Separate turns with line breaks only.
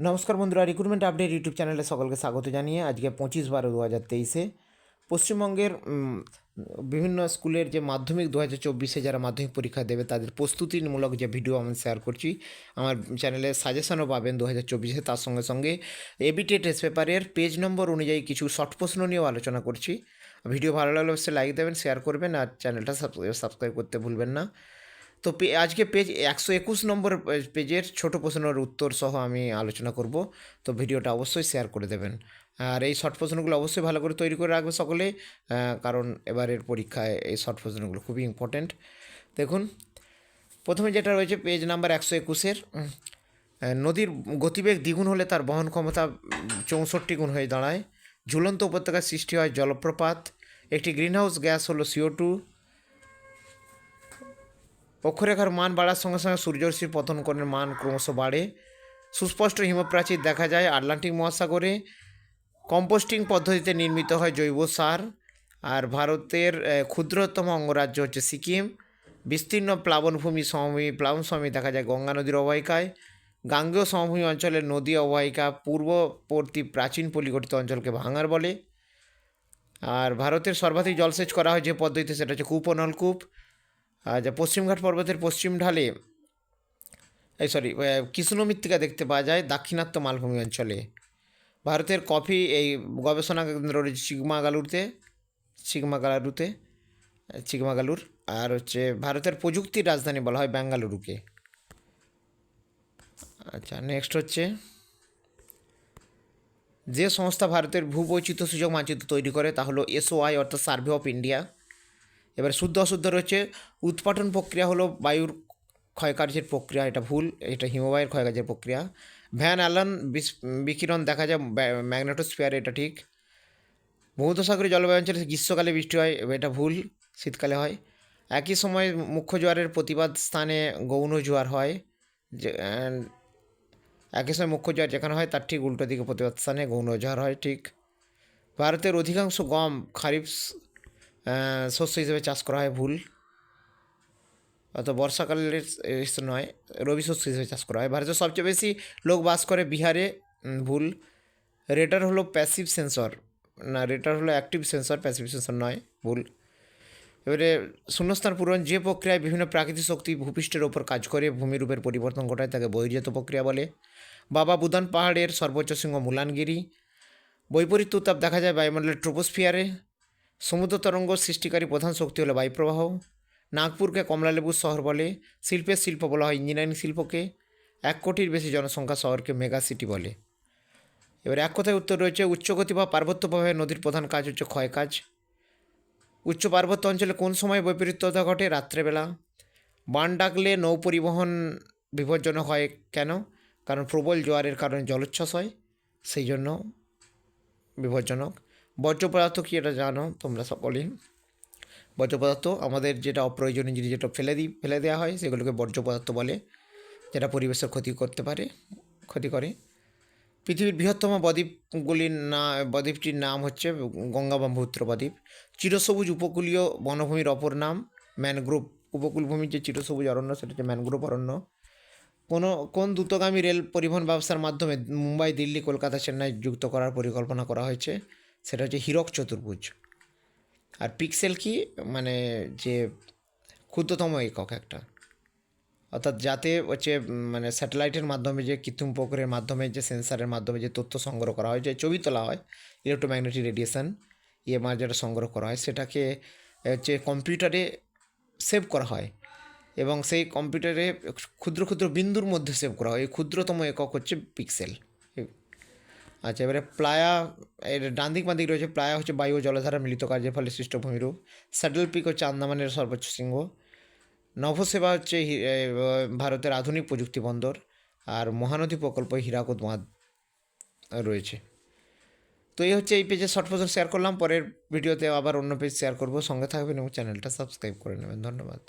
নমস্কার বন্ধুরা recruitment update YouTube চ্যানেলে সকলকে স্বাগত জানিয়ে আজকে পঁচিশ বারো দু হাজার তেইশে পশ্চিমবঙ্গের বিভিন্ন স্কুলের যে মাধ্যমিক দু হাজার চব্বিশে যারা মাধ্যমিক পরীক্ষা দেবে তাদের প্রস্তুতিমূলক যে ভিডিও আমি শেয়ার করছি, আমার চ্যানেলে সাজেশনও পাবেন দু হাজার চব্বিশে। তার সঙ্গে সঙ্গে এবিটে টেস্ট পেপারের পেজ নম্বর অনুযায়ী কিছু শর্ট প্রশ্ন নিয়েও আলোচনা করছি। ভিডিও ভালো লাগলে অবশ্যই লাইক দেবেন শেয়ার করবেন আর চ্যানেলটা সাবস্ক্রাইব করতে ভুলবেন না। তো আজকে পেজ একশো একুশ নম্বর পেজের ছোট প্রশ্নের উত্তর সহ আমি আলোচনা করব। তো ভিডিওটা অবশ্যই শেয়ার করে দেবেন। আর এই শর্ট প্রশ্নগুলো অবশ্যই ভালো করে তৈরি করে রাখবে সকলে কারণ এবারের পরীক্ষায় এই শর্ট প্রশ্নগুলো খুবই ইম্পর্ট্যান্ট দেখুন, প্রথমে যেটা রয়েছে পেজ নাম্বার একশো একুশের নদীর গতিবেগ দ্বিগুণ হলে তার বহন ক্ষমতা চৌষট্টি গুণ হয়ে দাঁড়ায়। ঝুলন্ত উপত্যকার সৃষ্টি হয় জলপ্রপাত। একটি গ্রিনহাউস গ্যাস হলো সিও টু অক্ষরেখার মান বাড়ার সঙ্গে সঙ্গে সূর্যরশ্মির পতন মান ক্রমশ বাড়ে। সুস্পষ্ট হিমপ্রাচীর দেখা যায় আটলান্টিক মহাসাগরে। কম্পোস্টিং পদ্ধতিতে নির্মিত হয় জৈব সার। আর ভারতের ক্ষুদ্রতম অঙ্গরাজ্য হচ্ছে সিকিম। বিস্তীর্ণ প্লাবনভূমি সমভূমি, প্লাবন সমভূমি দেখা যায় গঙ্গা নদীর অববাহিকায়। গাঙ্গেয় সমভূমি অঞ্চলের নদী অববাহিকা পূর্ববর্তী প্রাচীন পলিগঠিত অঞ্চলকে ভাঙার বলে। আর ভারতের সর্বাধিক জলসেচ করা হয় যে পদ্ধতিতে সেটা হচ্ছে কূপ ও নলকূপ। যা পশ্চিমঘাট পর্বতের পশ্চিম ঢালে, এই সরি কৃষ্ণ মৃত্তিকা দেখতে পাওয়া যায় দাক্ষিণাত্য মালভূমি অঞ্চলে। ভারতের কফি এই গবেষণা কেন্দ্র রয়েছে চিকমাগালুরতে চিকমাগালুরতে, চিকমাগালুর, আর হচ্ছে ভারতের প্রযুক্তির রাজধানী বলা হয় বেঙ্গালুরুকে আচ্ছা নেক্সট হচ্ছে, যে সংস্থা ভারতের ভূবৈচিত্র্য সুযোগ মানচিত্র তৈরি করে তা হলো এসওআই অর্থাৎ সার্ভে অফ ইন্ডিয়া। এবার শুদ্ধ অশুদ্ধ রয়েছে। উৎপাটন প্রক্রিয়া হলো বায়ুর ক্ষয়কার্যের প্রক্রিয়া, এটা ভুল, এটা হিমবাহের ক্ষয়কার্যের প্রক্রিয়া। ভ্যান অ্যালান বিকিরণ দেখা যায় ম্যাগনেটোস্ফিয়ার, এটা ঠিক। ভূমধ্যসাগরী জলবায়ু অঞ্চলে গ্রীষ্মকালে বৃষ্টি হয়, এটা ভুল, শীতকালে হয়। একই সময় মুখ্য জোয়ারের প্রতিবাদ স্থানে গৌণ জোয়ার হয় একই সময় মুখ্য জোয়ার যেখানে হয়, তার ঠিক উল্টো দিকে প্রতিবাদ স্থানে গৌণ জোয়ার হয়, ঠিক। ভারতের অধিকাংশ গম, খারিফ শস্য হিসেবে চাষ করা হয় ভুল। অত বর্ষাকালের নয়, রবি শস্য হিসেবে চাষ করা হয়। ভারতের সবচেয়ে বেশি লোক বাস করে বিহারে ভুল। রেটার হলো প্যাসিভ সেন্সর না রেটার হলো অ্যাক্টিভ সেন্সর প্যাসিভ সেন্সর নয়, ভুল। এবারে শূন্যস্থান পূরণ যে প্রক্রিয়ায় বিভিন্ন প্রাকৃতিক শক্তি ভূপৃষ্ঠের ওপর কাজ করে, ভূমিরূপের পরিবর্তন ঘটায় তাকে বহির্জাত প্রক্রিয়া বলে। বাবা বুদান পাহাড়ের সর্বোচ্চ শৃঙ্গ মুলানগিরি। বৈপরীত্য উত্তাপ দেখা যায় বায়ুমণ্ডলের ট্রোপোস্ফিয়ারে সমুদ্র তরঙ্গ সৃষ্টিকারী প্রধান শক্তি হলো বায়ুপ্রবাহ। নাগপুরকে কমলালেবু শহর বলে, শিল্পের শিল্প বলা হয় ইঞ্জিনিয়ারিং শিল্পকে। এক কোটির বেশি জনসংখ্যা শহরকে মেগা সিটি বলে। এবার এক কথায় উত্তর রয়েছে, উচ্চগতি বা পার্বত্য প্রবাহে নদীর প্রধান কাজ হচ্ছে ক্ষয় কাজ উচ্চ পার্বত্য অঞ্চলে কোন সময় বৈপরীত্যতা ঘটে? রাত্রেবেলা। বান ডাকলে নৌ পরিবহন বিপজ্জনক হয় কেন? কারণ প্রবল জোয়ারের কারণে জলোচ্ছ্বাস হয় সেই জন্য বিপজ্জনক। বর্জ্য পদার্থ কি এটা জানো? তোমরা সকলেই। বর্জ্য পদার্থ আমাদের যেটা অপ্রয়োজনীয় জিনিস যেটা ফেলে দিই ফেলে দেওয়া হয়, সেগুলোকে বর্জ্য পদার্থ বলে, যেটা পরিবেশের ক্ষতি করতে পারে, ক্ষতি করে। পৃথিবীর বৃহত্তম বদ্বীপগুলির না বদ্বীপটির নাম হচ্ছে গঙ্গা ব্রহ্মপুত্র বদ্বীপ চিরসবুজ উপকূলীয় বনভূমির অপর নাম ম্যানগ্রোভ। উপকূলভূমির যে চিরসবুজ অরণ্য, সেটা হচ্ছে ম্যানগ্রোভ অরণ্য। কোনো কোন দ্রুতগামী রেল পরিবহন ব্যবস্থার মাধ্যমে মুম্বাই, দিল্লি, কলকাতা, চেন্নাই যুক্ত করার পরিকল্পনা করা হয়েছে? সেটা হচ্ছে হীরক চতুর্ভুজ। আর পিক্সেল কি? মানে যে ক্ষুদ্রতম একক একটা। অর্থাৎ যাতে হচ্ছে মানে স্যাটেলাইটের মাধ্যমে যে কৃত্রিম উপগ্রহের মাধ্যমে, যে সেন্সারের মাধ্যমে যে তথ্য সংগ্রহ করা হয়, যে ছবি তোলা হয়, ইলেকট্রোম্যাগনেটিক রেডিয়েশন, ইএমআর যেটা সংগ্রহ করা হয়, সেটাকে হচ্ছে কম্পিউটারে সেভ করা হয়। এবং সেই কম্পিউটারে ক্ষুদ্র ক্ষুদ্র বিন্দুর মধ্যে সেভ করা হয়। এই ক্ষুদ্রতম একক হচ্ছে পিক্সেল। আচ্ছা এবারে প্লায়া, এর ডান দিক বাঁ দিক রয়েছে, প্লায়া হচ্ছে বায়ু জলধারা মিলিত কার্যের ফলে সৃষ্ট ভূমিরূপ। স্যাটেল পিক হচ্ছে আন্দামানের সর্বোচ্চ শৃঙ্গ। নভসেবা হচ্ছে ভারতের আধুনিক প্রযুক্তি বন্দর আর মহানদী প্রকল্প হীরাকুদ বাঁধ রয়েছে। তো এই হচ্ছে এই পেজে শর্ট প্রশ্ন শেয়ার করলাম, পরের ভিডিওতে আবার অন্য পেজ শেয়ার করব। সঙ্গে থাকবেন এবং চ্যানেলটা সাবস্ক্রাইব করে নেবেন। ধন্যবাদ।